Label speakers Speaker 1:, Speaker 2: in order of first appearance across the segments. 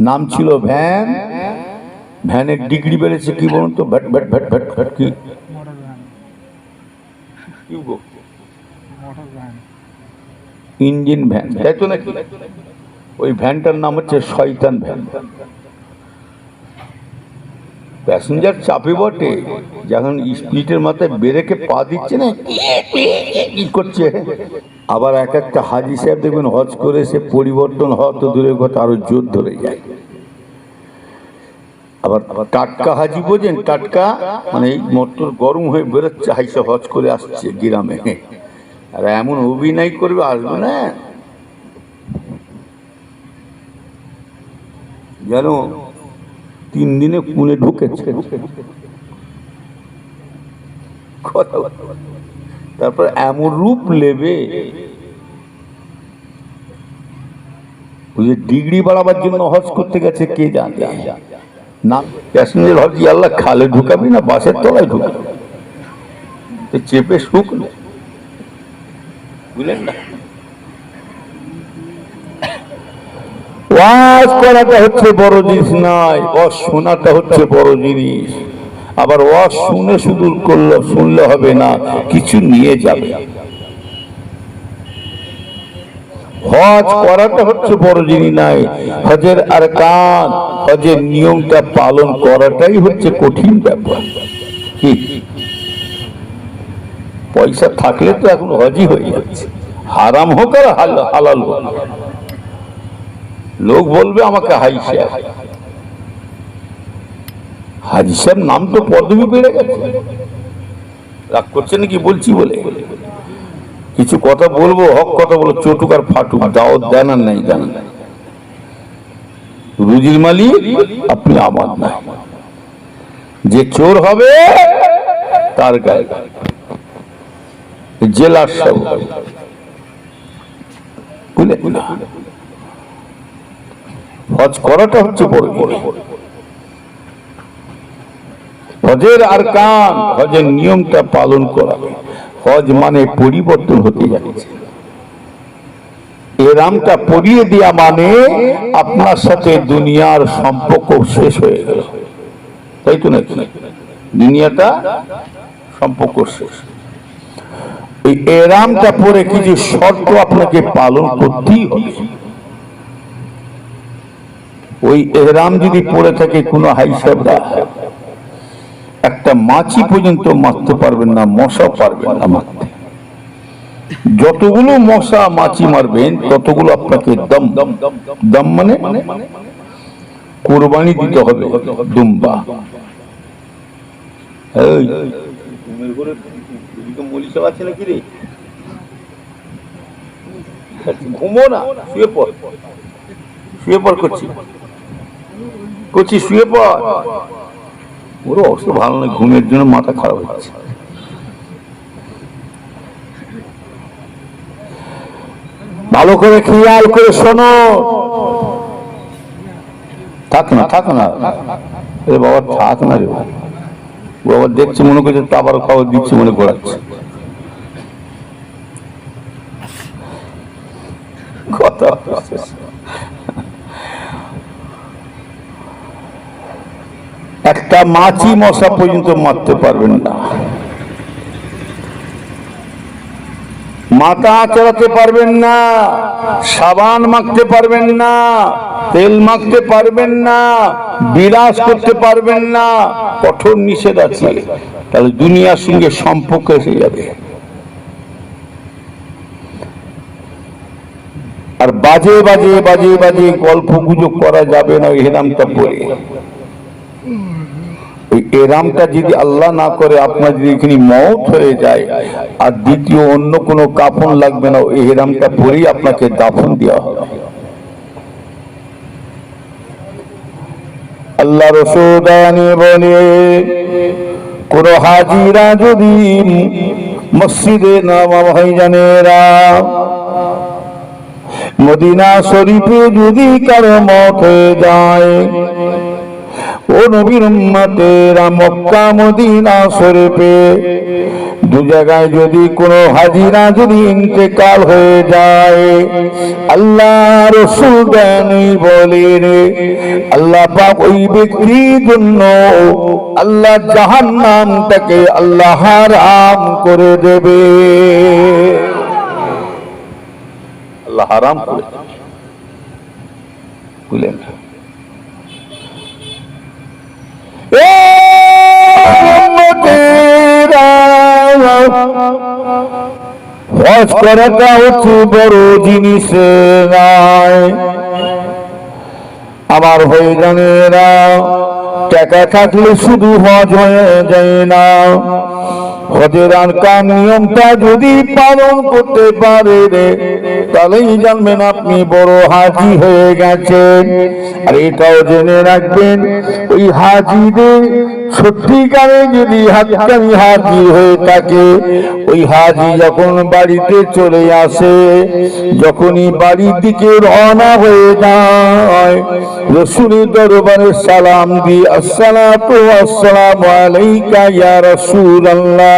Speaker 1: নাম ছিল ভ্যান। ভ্যানের ডিগ্রি বেড়েছে কি বলুন তো? VAT VAT VAT VAT VAT কি? Engine van. তাই তো নাকি? ওই ভ্যানটার নাম হচ্ছে শয়তান ভ্যান। প্যাসেঞ্জার চাপে বটে। যখন স্পিডের মাথায় বেরেকে পা দিচ্ছে না, কি করছে? আবার এক একটা হাজি সাহেব দেখবেন হজ করে সে পরিবর্তন হওয়া তো দূরের কথা, আরও জোর ধরে যায়। আবার টাটকা হাজি বোঝেন, টাটকা মানে এই মোটর গরম হয়ে বেরোচ্ছে হাইসা হজ করে আসছে গ্রামে। আর এমন অভিনয় করবে, আসবে না। যেন তিন দিনে পুনে ঢুকেছে। তারপর এমন রূপ নেবে ওই যে ডিগ্রি বাড়াবার জন্য হজ করতে গেছে, কে জানে? না, প্যাসেঞ্জার হজ আল্লাহ, খালে ঢুকাবি না বাসের তলায় ঢুকাবি? চেপে শুকনো। বুঝলেন না? ওয়াজ করাটা হচ্ছে বড় জিনিস নয়, ওয়াজ শোনাটা হচ্ছে বড় জিনিস। আবার ওয়াজ শুনে শুধু করলে, শুনলে হবে না, কিছু নিয়ে যাবে। হজ করাটা হচ্ছে বড় জিনিস নাই হজের আর কান হজের নিয়মটা পালন করাটাই হচ্ছে কঠিন ব্যাপার। কি? পয়সা থাকলে তো এখন হজই হয়ে যাচ্ছে। হারাম হোক আর হাল- হালাল হোক। লোক বলবে আমাকে হাই সাহেব নাম তো পদবি বেড়ে গেছে। রাগ করছে নাকি বলছি বলে? কিছু কথা বলব, হক কথা বলো, চটুক আর ফাটুক, দাওয়াত দেন আর নাই দেন। রুজির মালিক, আপনি আমার না যে চোর হবে, তার গায়ে জেলার সব বুঝলে হজ করাটা হচ্ছে বড় জিনিস। হজের আর কান হজের নিয়মটা পালন করা। হজ মানে পরিবর্তন হতে যাচ্ছে। এরামটা পরিয়ে দেওয়া মানে আপনার সাথে দুনিয়ার সম্পর্ক শেষ হয়ে গেল। তাই তো নাকি? দুনিয়াটা সম্পর্ক শেষ। এরামটা পরে কিছু শর্ত আপনাকে পালন করতেই হবে। ওই এহরাম যদি পড়ে থাকে কোনো হাইসাবরা একটা মাছি পর্যন্ত মারতে পারবেন না, মশা পারবেন না মারতে। যতগুলো মশা মাছি মারবেন, ততগুলো আপনাকে দম দম মানে কোরবানি দিতে হবে, দুম্বা। ঘুমো না, শুয়ে পড় শুয়ে পড় করছি। করছি শুয়ে পড়। ওর অবস্থা ভালো নয়, ঘুমের জন্য মাথা খারাপ হচ্ছে। ভালো করে খেয়াল করে শোনো। থাক না থাক না। এ বাবা, থাক না রে বাবা। ও দেখছে মনে করছে তো আবার খবর দিচ্ছে মনে করাচ্ছে। কথা একটা মাছি মশা পর্যন্ত মারতে পারবেন না। মাথা চড়াতে পারবেন না, সাবান মাখতে পারবেন না, তেল মাখতে পারবেন না, বিরাজ করতে পারবেন না, কঠোর নিষেধ আছে। তাহলে দুনিয়ার সঙ্গে সম্পর্ক এসে যাবে। আর বাজে বাজে বাজে বাজে গল্প গুজব করা যাবে না হেরামটা পড়ে ওই এরামটা যদি আল্লাহ না করে, আপনার যদি এখানে মত হয়ে যায়, আর দ্বিতীয় অন্য কোনো কাফন লাগবে না ওই এরামটা পরেই আপনাকে দাফন দেওয়া হবে। আল্লাহ রসুদানি বলে কোন হাজিরা যদি মসজিদে নামা ভাইজানেরা মদিনা শরীফে যদি কারও মত হয়ে যায় নবীর উম্মতেরা মক্কা মদিনা শরীফে। দু জায়গায় যদি কোনো হাজিরা যদি ইন্তেকাল হয়ে যায় আল্লাহ রসুল জ্ঞানী বলেন, আল্লাহ পাক ওই ব্যক্তির জন্য আল্লাহ জাহান্নামটাকে আল্লাহ হারাম করে দেবে। আল্লাহ হারাম করে দেবে। বুঝলেন এ উম্মতেরা, হজ করাটা হচ্ছে বড় জিনিস আমার হয়ে জানে না টাকা থাকলে শুধু হজ হয়ে যায় না। হজের আর কাম নিয়মটা যদি পালন করতে পারে রে, তাহলেই জানবেন আপনি বড় হাজি হয়ে গেছেন। আর এটাও জেনে রাখবেন, ওই হাজিদের সত্যিকারে যদি হাক্কানি হাজি হয়ে থাকে, ওই হাজি যখন বাড়িতে চলে আসে, যখনই বাড়ির দিকে রওনা হয়ে যায়, রসুলের দরবারে সালাম দি আসসালাতু আসসালামু আলাইকা ইয়া রাসূলুল্লাহ।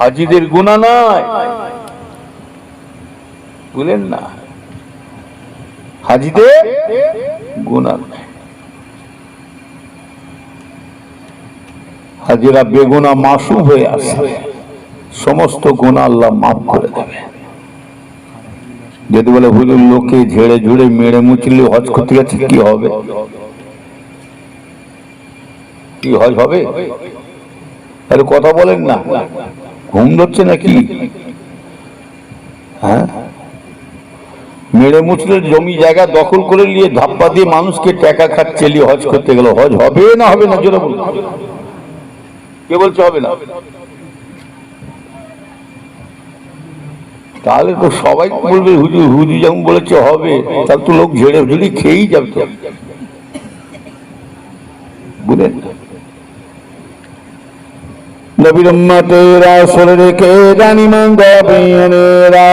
Speaker 1: হাজিদের গুণা নাই বুঝলেন না। হাজিদের গুণা নাই হাজিরা বেগুনা মাসুম হয়ে আসবে সমস্ত গুণা আল্লাহ মাফ করে দেবে। যদি বলে, হুজুর, লোকে ঝেড়ে ঝুড়ে মেরে মুচলে হজ করতে গেছে কি হবে? কি হজ হবে? তাহলে কথা বলেন না। ঘুম ধরছে নাকি? হ্যাঁ? মেরে মুচলে জমি জায়গা দখল করে নিয়ে ধাপ্পা দিয়ে মানুষকে টাকা নিয়ে হজ করতে গেল। হজ হবে না হবে না, জোরে বলুন। কে বলছে হবে না? তাহলে তো সবাই বলবে, হুজুর হুজুর যেমন বলেছে হবে, তাহলে তো লোক ঝেড়ে ঝুড়ি খেয়েই যাবে বুঝলেন? নবীর উম্মতেরা সরে রেখে জানি মঙ্গবেনেরা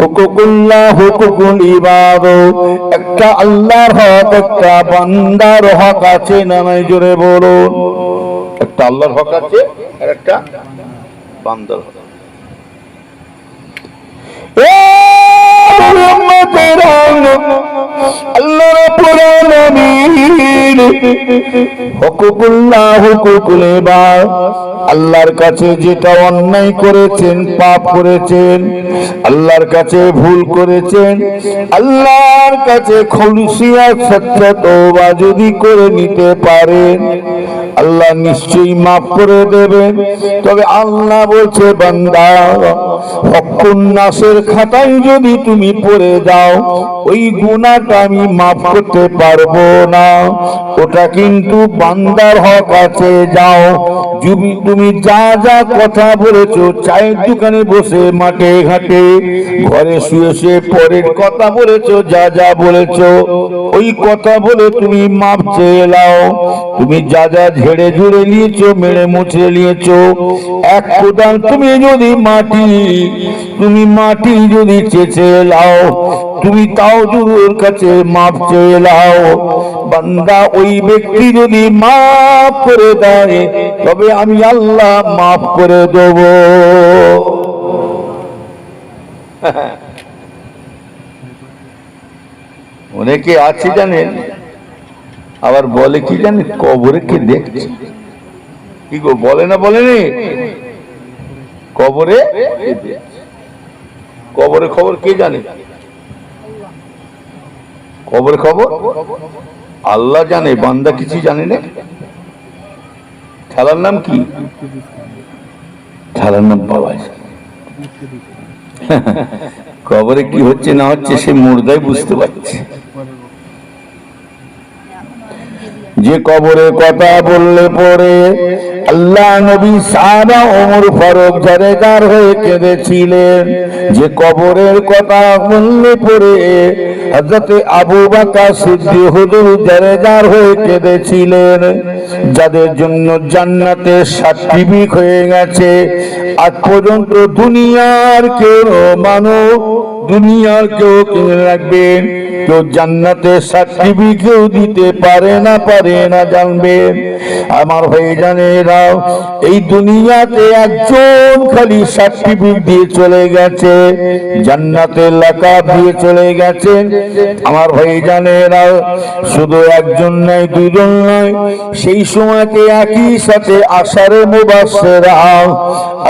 Speaker 1: হুকুকুল্লাহ হুকুকুল ইবাদ। একটা আল্লাহর হক, একটা বান্দার হক আছে না নাই জোরে বলুন। একটা আল্লাহর হক আছে আর একটা বান্দার হক। এ উম্মতেরা আল্লাহ রাব্বুল আলামিন আল্লাহর কাছে যেটা অন্যায় করেছেন, পাপ করেছেন, আল্লাহর কাছে ভুল করেছেন, আল্লাহর কাছে যদি করে নিতে পারেন, আল্লাহ নিশ্চয়ই মাফ করে দেবেন। তবে আল্লাহ বলছে, বান্দা নাসের খাতায় যদি তুমি পড়ে যাও, ওই গুণাটা আমি মাফ করতে পারব না। ওটা কিন্তু বান্দার হক আছে, যাও। তুমি তুমি যা যা কথা বলেছ, চায়ের দোকানে বসে, মাঠে ঘাটে, ঘরে শুয়ে শুয়ে পরের কথা বলেছ, যা যা বলেছ, ওই কথা বলে তুমি মাপ চেয়ে নাও। তুমি যা যা ঝেড়ে ঝুড়ে নিয়েছো, মেরে মুছে নিয়েছো, এক কোদাল তুমি যদি মাটি, তুমি মাটি যদি চেঁচে লাও তুমি তাও জুরুর কাছে মাপ চেয়ে লাও বান্দা ওই ব্যক্তি যদি মাফ করে দেয়, তবে আমি আল্লাহ মাফ করে দেব। অনেকে আছে জানেন, আবার বলে কি জানেন, কবরে কে দেখছে? কি গো, বলে না বলেনি? কবরে কবরে খবর কে জানে? কবর খবর? আল্লাহ জানে, বান্দা কিছু জানে না। খেলার নাম কি? খেলার নাম বাবা। কবরে কি হচ্ছে না হচ্ছে সে মুর্দাই বুঝতে পারছে। যে কবরে কথা বললে পরে আল্লাহ নবী সারা ওমর ফারুক জারেদার হয়ে কেঁদেছিলেন। যে কবরের কথা বললে পরে হজরতে আবু বাকা সিদ্ধি হুজুর জারেদার হয়ে কেঁদেছিলেন। যাদের জন্য জান্নাতে সার্টিফিক হয়ে গেছে, আজ পর্যন্ত দুনিয়ার কেউ মানব দুনিয়ার কেউ কিনে রাখবেন। কেউ জান্নাতে সার্টিফিকেট দিতে পারে না পারে না জানবেন। আমার হয়ে জানে রাও এই দুনিয়াতে একজন খালি সার্টিফিকেট দিয়ে চলে গেছে, জান্নাতে লেখা দিয়ে চলে গেছেন আমার হয়ে জানে রাও শুধু একজন নয় দুজন নয়, সেই সময়তে একই সাথে আষাঢ়ে মুবাসেরা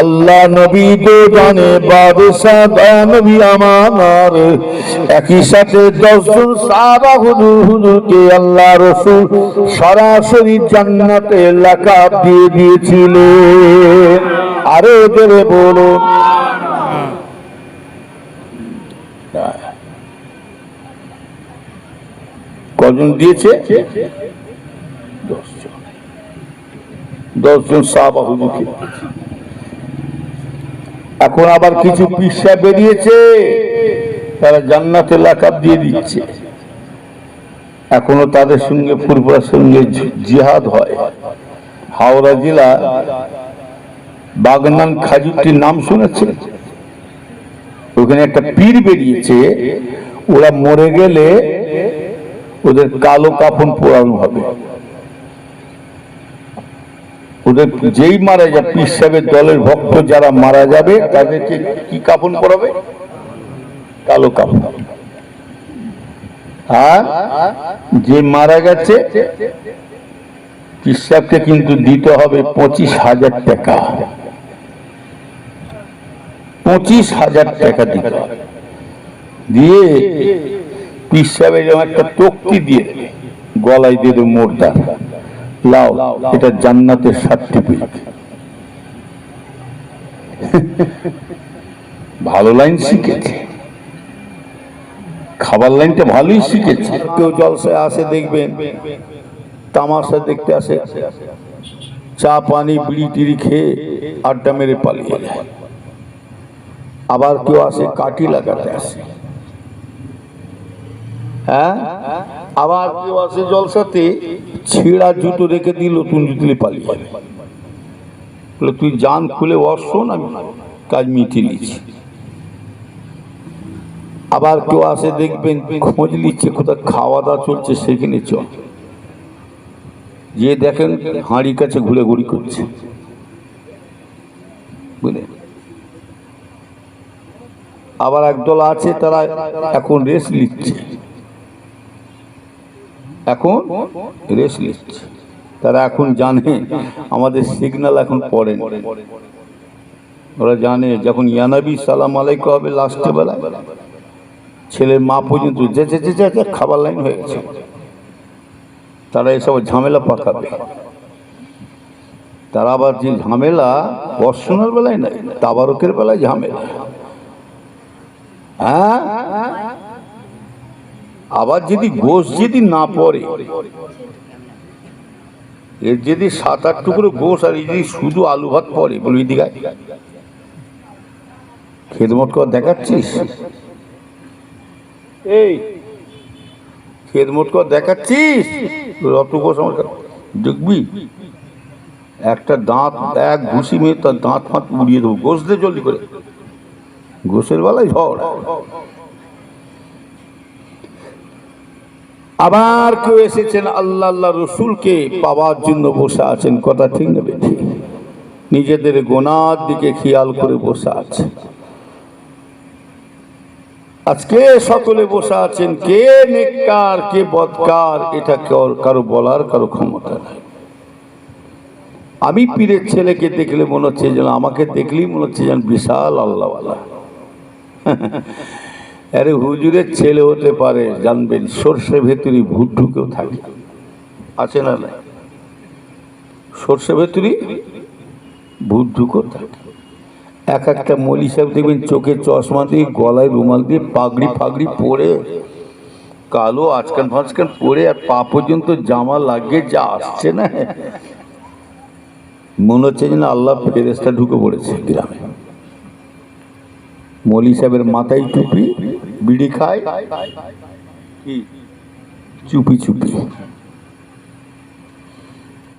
Speaker 1: আল্লাহ নবী তো জানে, বাদশাহ নবী আমার একই সাথে দশজন সাহাবা হুজুর, হুজুরকে আল্লাহ রসুল সরাসরি জান্নাতে লেখা দিয়ে দিয়েছিলেন। আরও জোরে বলুন। কজন দিয়েছে? দশজন। দশজন সাহাবা হুজুরকে। এখন আবার কিছু পিসা বেরিয়েছে, তারা জান্নাতে লাকাব দিয়ে দিচ্ছে। এখনও তাদের সঙ্গে ফুরফুরার সঙ্গে জিহাদ হয়। হাওড়া জেলা বাগনান খাজুরটির নাম শুনেছে? ওখানে একটা পীর বেরিয়েছে, ওরা মরে গেলে ওদের কালো কাফন পোড়ানো হবে। ওদের যেই মারা যাবে পীর সাহেবের দলের ভক্ত যারা মারা যাবে, তাদেরকে কি কাফন পরাবে? কালো কাফন। আর যে মারা গেছে পীর সাহেবকে কিন্তু দিতে হবে পঁচিশ হাজার টাকা। পঁচিশ হাজার টাকা দিতে হবে। দিয়ে পীর সাহেবের একটা তক্তি দিয়ে গলায় দিয়ে দেবে মোর্দা লাও, এটা জান্নাতের সাতটি সার্টিফিকেট ভালো লাইন শিখেছে। খাবার লাইনটা ভালোই শিখেছে। কেউ জলসায় আসে দেখবেন তামাশা দেখতে আসে। চা, পানি, বিড়ি, টিড়ি খেয়ে আড্ডা মেরে পালিয়ে আবার কেউ আসে কাটি লাগাতে আসে। হ্যাঁ? আবার কেউ আসে জলসাতে, ছেঁড়া জুতো রেখে দিল, নতুন জুতো নিয়ে পালিয়ে বলে, তুই জান খুলে না আমি কাজ মিটিয়ে নিচ্ছি। আবার কেউ আসে দেখবেন, খোঁজ নিচ্ছে কোথাও খাওয়া দাওয়া চলছে, সেখানে চল। যে দেখেন হাঁড়ি কাছে ঘুরে ঘুরি করছে। বুঝলেন আবার একদল আছে, তারা এখন রেস্ট নিচ্ছে। এখন রেস্ট নিচ্ছে। তারা এখন জানে, আমাদের সিগন্যাল এখন পড়ে। ওরা জানে, যখন ইয়ানাবি সালাম আলাইক হবে লাস্টে বেলা ছেলের মা পর্যন্ত যে যে যে যে খাবার লাইন হয়ে গেছে। তারা এসব ঝামেলা পাকাবে। তারা আবার যে ঝামেলা বর্ষণের বেলায় নাই, তাবারকের বেলায় ঝামেলা। হ্যাঁ? আবার যদি গোশ যদি না পড়ে এর যদি সাত আট টুকরো গোশ আর এই যদি শুধু আলু ভাত পড়ে বলবি দিঘায়। খেদমত কর দেখাচ্ছিস? এই। খেদমত কর দেখাচ্ছিস? রত গোশ আমার। দেখবি? একটা দাঁত এক ঘুষি মেয়ে তার দাঁত ফাঁত উড়িয়ে দেবো। গোশ দে জলদি করে। গোসের বেলায় ঝড়। আবার কেউ এসেছেন আল্লাহ আল্লাহ রসুলকে পাওয়ার জন্য বসে আছেন। কথা ঠিক নেবে ঠিক নিজেদের গোনার দিকে খেয়াল করে বসে আছে। আজকে সকলে বসে আছেন, কে নেককার, কে বদকার, এটা কারও বলার, কারও ক্ষমতা নাই। আমি পীরের ছেলেকে দেখলে মনে হচ্ছে যেন, আমাকে দেখলেই মনে হচ্ছে যেন বিশাল আল্লাহওয়ালা। আরে হুজুরের ছেলে হতে পারে, জানবেন, সর্ষে ভেতরি ভূত ঢুকেও থাকে। আছে না না সর্ষে ভেতরি ভূত ঢুকেও থাকে। এক একটা মলি সাহেব দেখবেন চোখে চশমা দিয়ে, গলায় রুমাল দিয়ে পাগড়ি ফাগড়ি পরে কালো আজকান ফাজকান পরে আর পা পর্যন্ত জামা লাগিয়ে যা আসছে না? মনে হচ্ছে যেন আল্লাহ ফেরেস্তা ঢুকে পড়েছে গ্রামে। মলি সাহেবের মাথায় টুপি বিড়ি খায় কি চুপি চুপি।